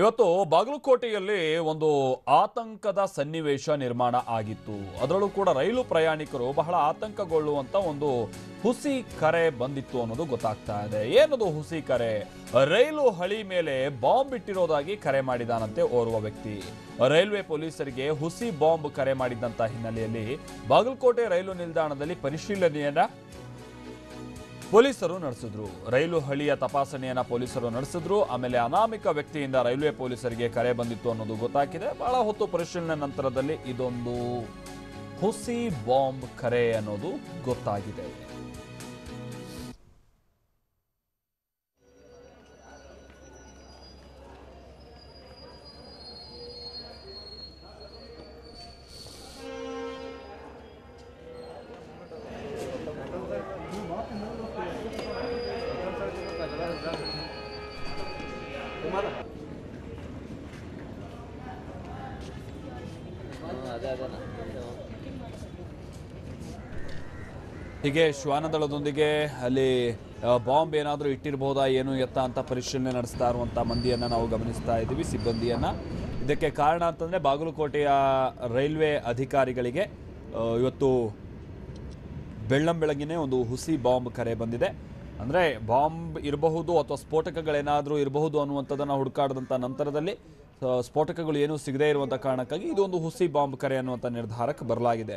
ಇವತ್ತು ಬಾಗಲಕೋಟೆಯಲ್ಲಿ ಒಂದು ಆತಂಕದ ಸನ್ನಿವೇಶ ನಿರ್ಮಾಣ ಆಗಿತ್ತು. ಅದರಲ್ಲೂ ಕೂಡ ರೈಲು ಪ್ರಯಾಣಿಕರು ಬಹಳ ಆತಂಕಗೊಳ್ಳುವಂತ ಒಂದು ಹುಸಿ ಕರೆ ಬಂದಿತ್ತು ಅನ್ನೋದು ಗೊತ್ತಾಗ್ತಾ ಇದೆ. ಏನದು ಹುಸಿ ಕರೆ? ರೈಲು ಹಳಿ ಮೇಲೆ ಬಾಂಬ್ ಇಟ್ಟಿರೋದಾಗಿ ಕರೆ ಮಾಡಿದಾನಂತೆ ಓರ್ವ ವ್ಯಕ್ತಿ. ರೈಲ್ವೆ ಪೊಲೀಸರಿಗೆ ಹುಸಿ ಬಾಂಬ್ ಕರೆ ಮಾಡಿದಂತ ಹಿನ್ನೆಲೆಯಲ್ಲಿ ಬಾಗಲಕೋಟೆ ರೈಲು ನಿಲ್ದಾಣದಲ್ಲಿ ಪರಿಶೀಲನೆಯನ್ನ ಪೊಲೀಸರು ನಡೆಸಿದ್ರು. ರೈಲು ಹಳಿಯ ತಪಾಸಣೆಯನ್ನು ಪೊಲೀಸರು ನಡೆಸಿದ್ರು. ಆಮೇಲೆ ಅನಾಮಿಕ ವ್ಯಕ್ತಿಯಿಂದ ರೈಲ್ವೆ ಪೊಲೀಸರಿಗೆ ಕರೆ ಬಂದಿತ್ತು ಅನ್ನೋದು ಗೊತ್ತಾಗಿದೆ. ಬಹಳ ಹೊತ್ತು ಪರಿಶೀಲನೆ ನಂತರದಲ್ಲಿ ಇದೊಂದು ಹುಸಿ ಬಾಂಬ್ ಕರೆ ಅನ್ನೋದು ಗೊತ್ತಾಗಿದೆ. ಹೀಗೆ ಶ್ವಾನದಳದೊಂದಿಗೆ ಅಲ್ಲಿ ಬಾಂಬ್ ಏನಾದರೂ ಇಟ್ಟಿರಬಹುದಾ ಏನು ಎತ್ತ ಅಂತ ಪರಿಶೀಲನೆ ನಡೆಸ್ತಾ ಇರುವಂಥ ಮಂದಿಯನ್ನು ನಾವು ಗಮನಿಸ್ತಾ ಇದ್ದೀವಿ, ಸಿಬ್ಬಂದಿಯನ್ನು. ಇದಕ್ಕೆ ಕಾರಣ ಅಂತಂದರೆ ಬಾಗಲಕೋಟೆಯ ರೈಲ್ವೆ ಅಧಿಕಾರಿಗಳಿಗೆ ಇವತ್ತು ಬೆಳ್ಳಂಬೆಳಗಿನೇ ಒಂದು ಹುಸಿ ಬಾಂಬ್ ಕರೆ ಬಂದಿದೆ. ಅಂದರೆ ಬಾಂಬ್ ಇರಬಹುದು ಅಥವಾ ಸ್ಫೋಟಕಗಳೇನಾದರೂ ಇರಬಹುದು ಅನ್ನುವಂಥದ್ದನ್ನು ಹುಡುಕಾಡಿದಂಥ ನಂತರದಲ್ಲಿ ಸ್ಫೋಟಕಗಳು ಏನೂ ಸಿಗದೇ ಇರುವಂಥ ಕಾರಣಕ್ಕಾಗಿ ಇದೊಂದು ಹುಸಿ ಬಾಂಬ್ ಕರೆ ಅನ್ನುವಂಥ ನಿರ್ಧಾರಕ್ಕೆ ಬರಲಾಗಿದೆ.